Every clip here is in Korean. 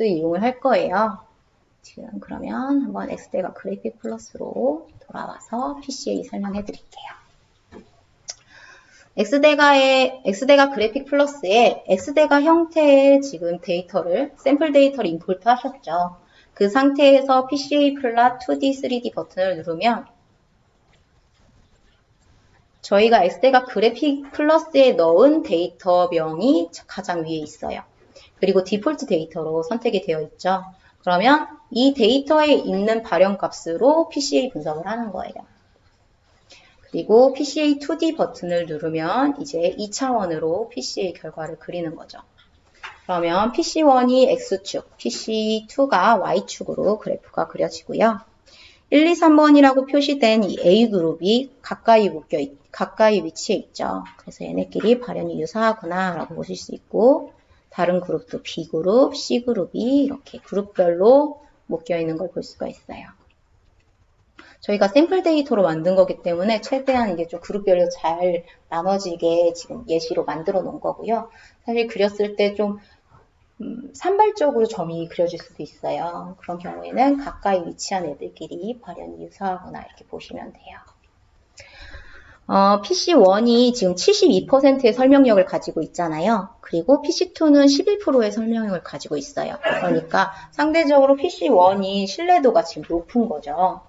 플러스 이용을 할 거예요. 지금 그러면 한번 X대가 그래픽 플러스로 돌아와서 PCA 설명해 드릴게요. X대가의, X대가 그래픽 플러스에 X대가 형태의 지금 데이터를, 샘플 데이터를 임포트 하셨죠. 그 상태에서 PCA 플랫 2D, 3D 버튼을 누르면 저희가 X대가 그래픽 플러스에 넣은 데이터명이 가장 위에 있어요. 그리고 디폴트 데이터로 선택이 되어 있죠. 그러면 이 데이터에 있는 발현 값으로 PCA 분석을 하는 거예요. 그리고 PCA 2D 버튼을 누르면 이제 2차원으로 PCA 결과를 그리는 거죠. 그러면 PC1이 X축, PC2가 Y축으로 그래프가 그려지고요. 1, 2, 3번이라고 표시된 이 A그룹이 가까이 묶여 있, 가까이 위치해 있죠. 그래서 얘네끼리 발현이 유사하구나 라고 보실 수 있고 다른 그룹도 B그룹, C그룹이 이렇게 그룹별로 묶여 있는 걸 볼 수가 있어요. 저희가 샘플 데이터로 만든 거기 때문에 최대한 이게 좀 그룹별로 잘 나눠지게 지금 예시로 만들어 놓은 거고요. 사실 그렸을 때좀 음, 산발적으로 점이 그려질 수도 있어요. 그런 경우에는 가까이 위치한 애들끼리 발현이 유사하거나 이렇게 보시면 돼요. 어, PC1이 지금 72%의 설명력을 가지고 있잖아요. 그리고 PC2는 11%의 설명력을 가지고 있어요. 그러니까 상대적으로 PC1이 신뢰도가 지금 높은 거죠.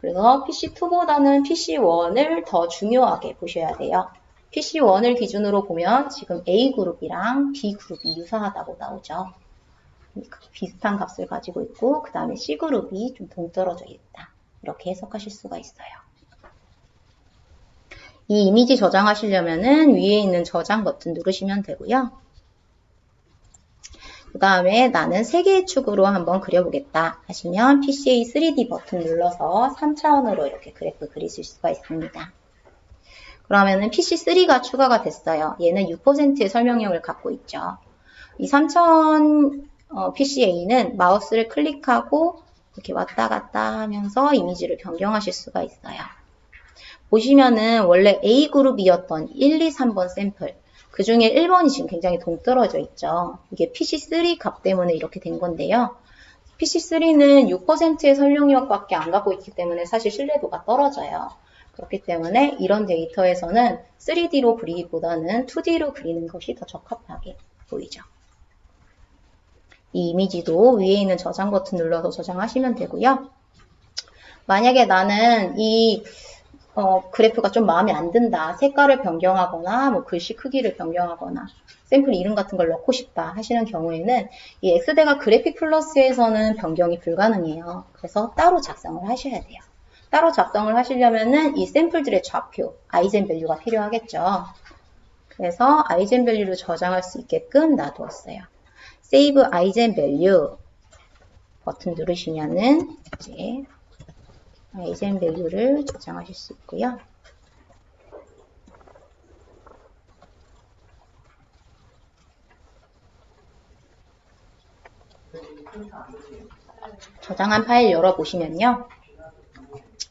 그래서 PC2보다는 PC1을 더 중요하게 보셔야 돼요. PC1을 기준으로 보면 지금 A그룹이랑 B그룹이 유사하다고 나오죠. 그러니까 비슷한 값을 가지고 있고 그 다음에 C그룹이 좀 동떨어져 있다. 이렇게 해석하실 수가 있어요. 이 이미지 저장하시려면은 위에 있는 저장 버튼 누르시면 되고요. 그 다음에 나는 3개의 축으로 한번 그려보겠다 하시면 PCA 3D 버튼 눌러서 3차원으로 이렇게 그래프 그리실 수가 있습니다. 그러면은 PC3가 추가가 됐어요. 얘는 6%의 설명력을 갖고 있죠. 이 3000 어, PCA는 마우스를 클릭하고 이렇게 왔다 갔다 하면서 이미지를 변경하실 수가 있어요. 보시면은 원래 A그룹이었던 1, 2, 3번 샘플 그 중에 1번이 지금 굉장히 동떨어져 있죠. 이게 PC3 값 때문에 이렇게 된 건데요. PC3는 6%의 설명력밖에 안 갖고 있기 때문에 사실 신뢰도가 떨어져요. 그렇기 때문에 이런 데이터에서는 3D로 그리기보다는 2D로 그리는 것이 더 적합하게 보이죠. 이 이미지도 위에 있는 저장 버튼 눌러서 저장하시면 되고요. 만약에 나는 이 어, 그래프가 좀 마음에 안 든다. 색깔을 변경하거나 뭐 글씨 크기를 변경하거나 샘플 이름 같은 걸 넣고 싶다 하시는 경우에는 이 X대가 그래픽 플러스에서는 변경이 불가능해요. 그래서 따로 작성을 하셔야 돼요. 따로 작성을 하시려면은 이 샘플들의 좌표, 아이젠 밸류가 필요하겠죠. 그래서 아이젠 밸류를 저장할 수 있게끔 놔두었어요. Save 아이젠 밸류 버튼 누르시면은 이제 아 이젠 밸류를 저장하실 수 있고요. 저장한 파일 열어보시면요.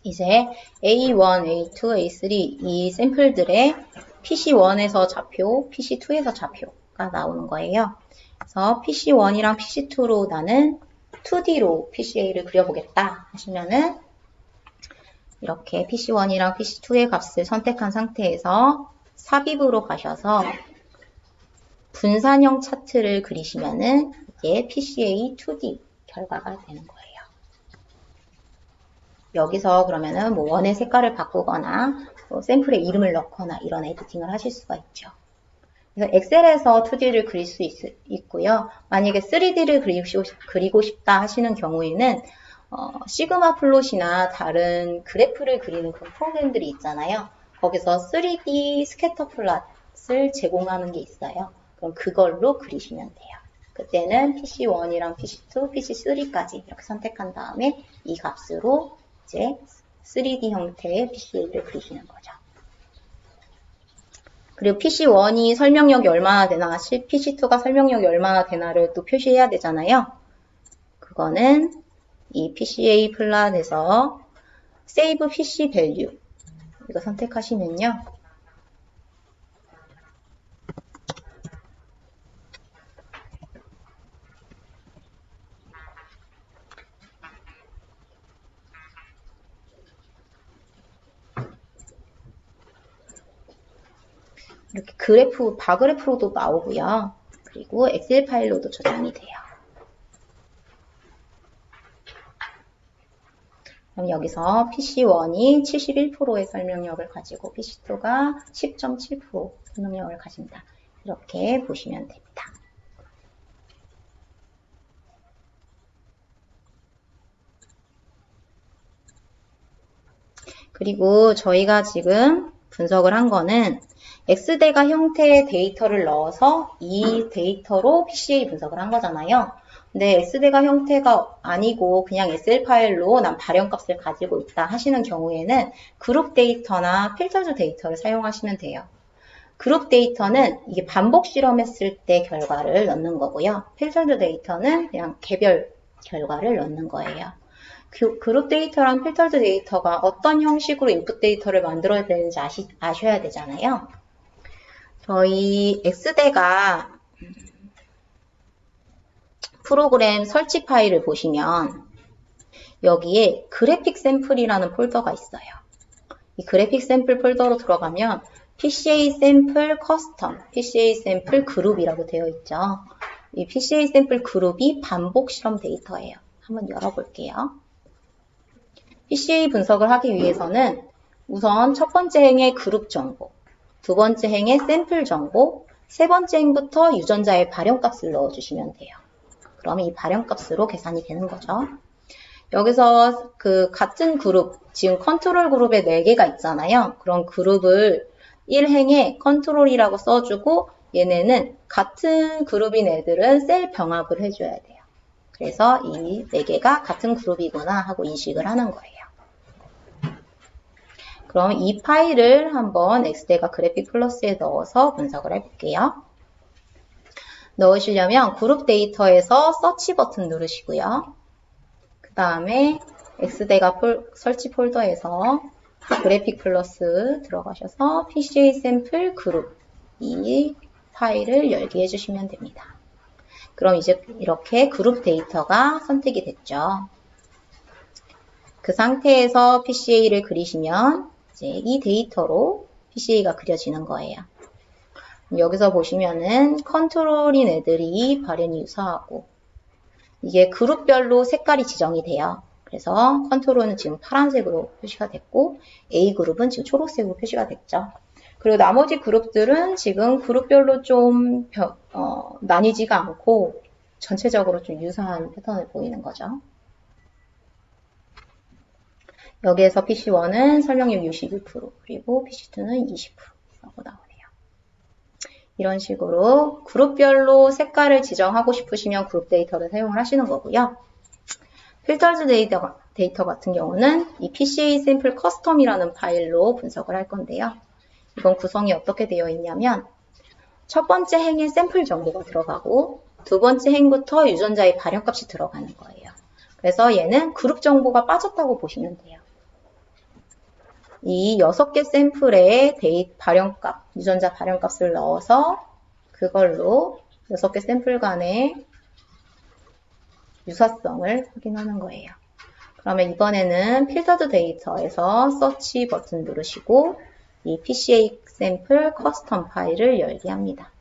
이제 A1, A2, A3 이 샘플들의 PC1에서 좌표, PC2에서 좌표가 나오는 거예요. 그래서 PC1이랑 PC2로 나는 2D로 PCA를 그려보겠다 하시면은 이렇게 PC1이랑 PC2의 값을 선택한 상태에서 삽입으로 가셔서 분산형 차트를 그리시면은 이게 PCA 2D 결과가 되는 거예요. 여기서 그러면은 뭐 원의 색깔을 바꾸거나 뭐 샘플에 이름을 넣거나 이런 에디팅을 하실 수가 있죠. 그래서 엑셀에서 2D를 그릴 수 있, 고요 만약에 3D를 그리고, 싶다 하시는 경우에는 어, 시그마 플롯이나 다른 그래프를 그리는 그런 프로그램들이 있잖아요. 거기서 3D 스캐터 플롯을 제공하는 게 있어요. 그럼 그걸로 그리시면 돼요. 그때는 PC1이랑 PC2, PC3까지 이렇게 선택한 다음에 이 값으로 이제 3D 형태의 PCA를 그리시는 거죠. 그리고 PC1이 설명력이 얼마나 되나, PC2가 설명력이 얼마나 되나를 또 표시해야 되잖아요. 그거는 이 PCA 플란에서 Save PC Value 이거 선택하시면요. 이렇게 그래프, 바그래프로도 나오고요. 그리고 엑셀 파일로도 저장이 돼요. 그럼 여기서 PC1이 71%의 설명력을 가지고 PC2가 10.7% 설명력을 가진다. 이렇게 보시면 됩니다. 그리고 저희가 지금 분석을 한 거는 X대가 형태의 데이터를 넣어서 이 데이터로 PCA 분석을 한 거잖아요. 근데 X대가 형태가 아니고 그냥 Excel 파일로 난 발현값을 가지고 있다 하시는 경우에는 그룹 데이터나 필터즈 데이터를 사용하시면 돼요. 그룹 데이터는 이게 반복 실험했을 때 결과를 넣는 거고요. 필터즈 데이터는 그냥 개별 결과를 넣는 거예요. 그, 그룹 데이터랑 필터드 데이터가 어떤 형식으로 인풋 데이터를 만들어야 되는지 아시, 아셔야 되잖아요. 저희 X대가 프로그램 설치 파일을 보시면 여기에 그래픽 샘플이라는 폴더가 있어요. 이 그래픽 샘플 폴더로 들어가면 PCA 샘플 커스텀, PCA 샘플 그룹이라고 되어 있죠. 이 PCA 샘플 그룹이 반복 실험 데이터예요. 한번 열어볼게요. PCA 분석을 하기 위해서는 우선 첫 번째 행의 그룹 정보, 두 번째 행의 샘플 정보, 세 번째 행부터 유전자의 발현값을 넣어주시면 돼요. 그러면 이 발현값으로 계산이 되는 거죠. 여기서 그 같은 그룹, 지금 컨트롤 그룹에 4개가 있잖아요. 그런 그룹을 1행에 컨트롤이라고 써주고 얘네는 같은 그룹인 애들은 셀 병합을 해줘야 돼요. 그래서 이 4개가 같은 그룹이구나 하고 인식을 하는 거예요. 그럼 이 파일을 한번 엑스데가 그래픽 플러스에 넣어서 분석을 해볼게요. 넣으시려면 그룹 데이터에서 서치 버튼 누르시고요. 그 다음에 엑스데가 폴, 설치 폴더에서 그래픽 플러스 들어가셔서 PCA 샘플 그룹 이 파일을 열게 해주시면 됩니다. 그럼 이제 이렇게 그룹 데이터가 선택이 됐죠. 그 상태에서 PCA를 그리시면 이제 이 데이터로 PCA가 그려지는 거예요. 여기서 보시면은 컨트롤인 애들이 발현이 유사하고 이게 그룹별로 색깔이 지정이 돼요. 그래서 컨트롤은 지금 파란색으로 표시가 됐고 A그룹은 지금 초록색으로 표시가 됐죠. 그리고 나머지 그룹들은 지금 그룹별로 좀 어, 나뉘지가 않고 전체적으로 좀 유사한 패턴을 보이는 거죠. 여기에서 PC1은 설명률 61% 그리고 PC2는 20%라고 나오네요. 이런 식으로 그룹별로 색깔을 지정하고 싶으시면 그룹 데이터를 사용을 하시는 거고요. 필터즈 데이터, 데이터 같은 경우는 이 PCA 샘플 커스텀이라는 파일로 분석을 할 건데요. 이건 구성이 어떻게 되어 있냐면 첫 번째 행에 샘플 정보가 들어가고 두 번째 행부터 유전자의 발현값이 들어가는 거예요. 그래서 얘는 그룹 정보가 빠졌다고 보시면 돼요. 이 6개 샘플에 데이 발현값, 유전자 발현값을 넣어서 그걸로 6개 샘플 간의 유사성을 확인하는 거예요. 그러면 이번에는 필터드 데이터에서 서치 버튼 누르시고 이 PCA 샘플 커스텀 파일을 열게 합니다.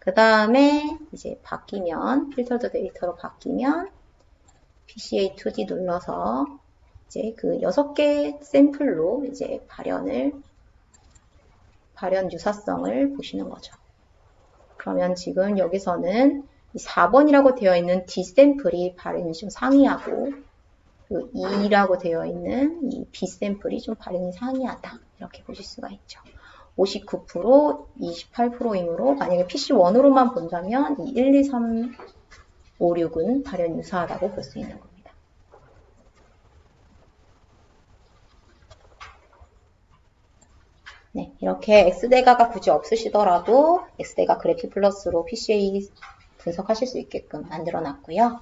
그 다음에 이제 바뀌면 필터드 데이터로 바뀌면 PCA2D 눌러서 이제 그 여섯 개 샘플로 이제 발현을 발현 유사성을 보시는 거죠. 그러면 지금 여기서는 4번이라고 되어 있는 D 샘플이 발현이 좀 상이하고 그 2라고 되어 있는 이 B 샘플이 좀 발현이 상이하다 이렇게 보실 수가 있죠. 59%, 28%이므로 만약에 PC1으로만 본다면 이 1, 2, 3, 5, 6은 발현 유사하다고 볼 수 있는 겁니다. 네, 이렇게 X대가가 굳이 없으시더라도 X대가 그래픽 플러스로 PCA 분석하실 수 있게끔 만들어 놨고요.